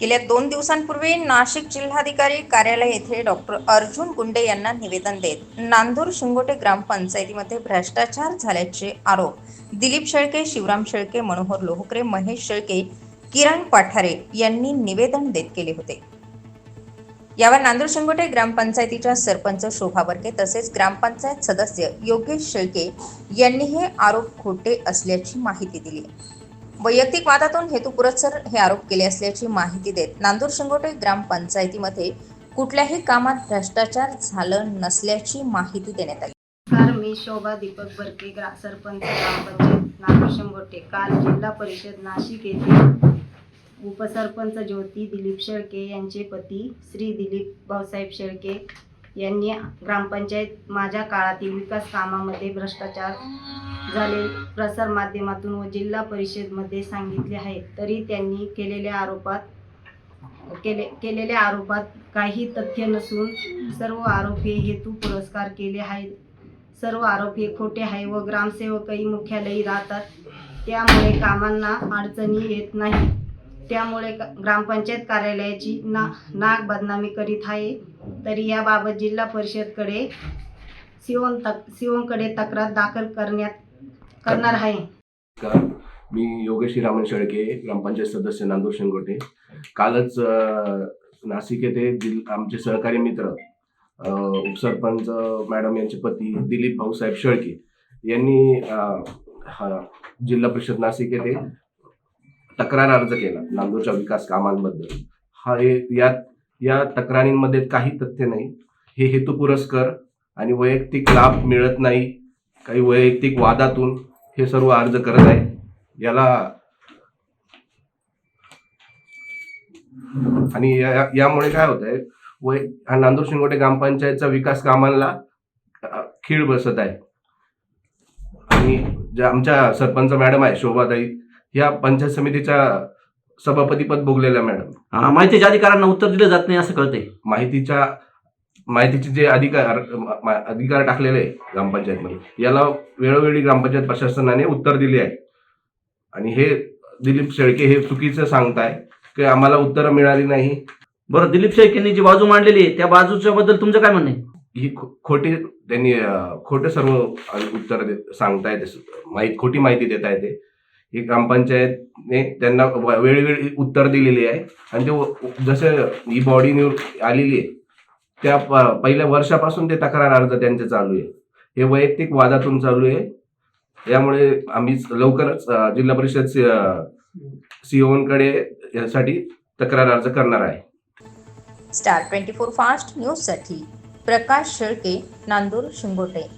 गेल्या दोन दिवसांपूर्वी नाशिक जिल्हाधिकारी कार्यालय येथे डॉक्टर अर्जुन गुंडे यांना निवेदन देत नांदूर शिंगोटे ग्रामपंचायतीमध्ये भ्रष्टाचार झाल्याचे आरोप. दिलीप शेळके शिवराम शेळके मनोहर लोहकरे महेश शेळके किरण पाठारे यांनी निवेदन देत केले होते. यावर नांदूर शिंगोटे ग्रामपंचायतीच्या सरपंच शोभा बर्के तसेच ग्रामपंचायत सदस्य योगेश शेळके यांनी हे आरोप खोटे असल्याची माहिती दिली. वैयक्तिक वादातून हेतुपुरस्सर हे आरोप केले असल्याची माहिती देत नांदूर शिंगोटे ग्रामपंचायतीमध्ये कुठल्याही कामात भ्रष्टाचार झालं नसल्याची माहिती देण्यात आली. नमस्कार मी शोभा दीपक बर्के ग्रा सरपंच ग्रामपंचायत नागपूर शंभोटे काल जिल्हा परिषद नाशिक येथे उपसरपंच ज्योती दिलीप शेळके यांचे पती श्री दिलीप भाऊसाहेब शेळके यांनी ग्रामपंचायत माझ्या काळातील विकास कामामध्ये भ्रष्टाचार झाले. प्रसार माध्यमातून व जिल्हा परिषदमध्ये सांगितले आहे. तरी त्यांनी केलेल्या आरोपात केले केलेल्या आरोपात काही तथ्य नसून सर्व आरोपी हेतू पुरस्कार केले आहेत. सर्व आरोपी खोटे आहे व ग्रामसेवकही मुख्यालयी राहतात. त्यामुळे कामांना अडचणी येत नाही त्यामुळे ग्रामपंचायत कार्यालयाची ना नाक बदनामी करीत आहे. तरी याबाबत जिल्हा परिषदकडे सिओन तक सिओनकडे तक्रार दाखल करण्यात करणार आहे. मी योगेश रामन शेळके ग्रामपंचायत सदस्य नांदूर शिंगोटे. कालच नाशिक येथे जिल आमचे सहकारी मित्र उपसरपंच मॅडम यांचे पती दिलीप भाऊसाहेब शेळके यांनी जिल्हा परिषद नाशिक येथे तक्रार अर्ज केला नांदूरच्या विकास कामांबद्दल. हा हे या या तक्रारींमध्ये काही तथ्य नाही. हे हेतू पुरस्कर आणि वैयक्तिक लाभ मिळत नाही काही वैयक्तिक वादातून हे सर्व अर्ज करत आहे. याला आणि या- यामुळे काय होत आहे वै हा नांदूर शिंगोटे ग्रामपंचायतचा विकास कामांना खीळ बसत आहे. आणि ज्या आमच्या सरपंच मॅडम आहे शोभाताई या पंचायत समितीच्या सभापतीपद भोगलेल्या मॅडम. हा, माहितीच्या अधिकाऱ्यांना उत्तर दिलं जात नाही असं कळतंय. माहितीच्या माहितीचे जे अधिकार अधिकार टाकलेले आहे ग्रामपंचायतमध्ये याला वेळोवेळी ग्रामपंचायत प्रशासनाने उत्तर दिले आहे. आणि हे दिलीप शेळके हे चुकीचं सांगताय की आम्हाला उत्तरं मिळाली नाही. बरं दिलीप शेळकेंनी जी बाजू मांडलेली आहे त्या बाजूच्या बद्दल तुमचं काय म्हणणं आहे? ही खोटी त्यांनी खोटे सर्व उत्तर सांगतायत माहिती खोटी माहिती देत आहे ते. ही ग्रामपंचायतने त्यांना वेळोवेळी उत्तर दिलेली आहे. आणि ते जसं ही बॉडी निवड आलेली आहे त्या पहिल्या वर्षापासून ते तक्रार अर्ज त्यांचे चालू आहे. हे वैयक्तिक वादातून चालू आहे. यामुळे आम्ही लवकरच जिल्हा परिषद सीओनकडे यासाठी तक्रार अर्ज करणार आहे. स्टार ट्वेंटी फोर फास्ट न्यूजसाठी प्रकाश शेळके नांदूर शिंगोटे.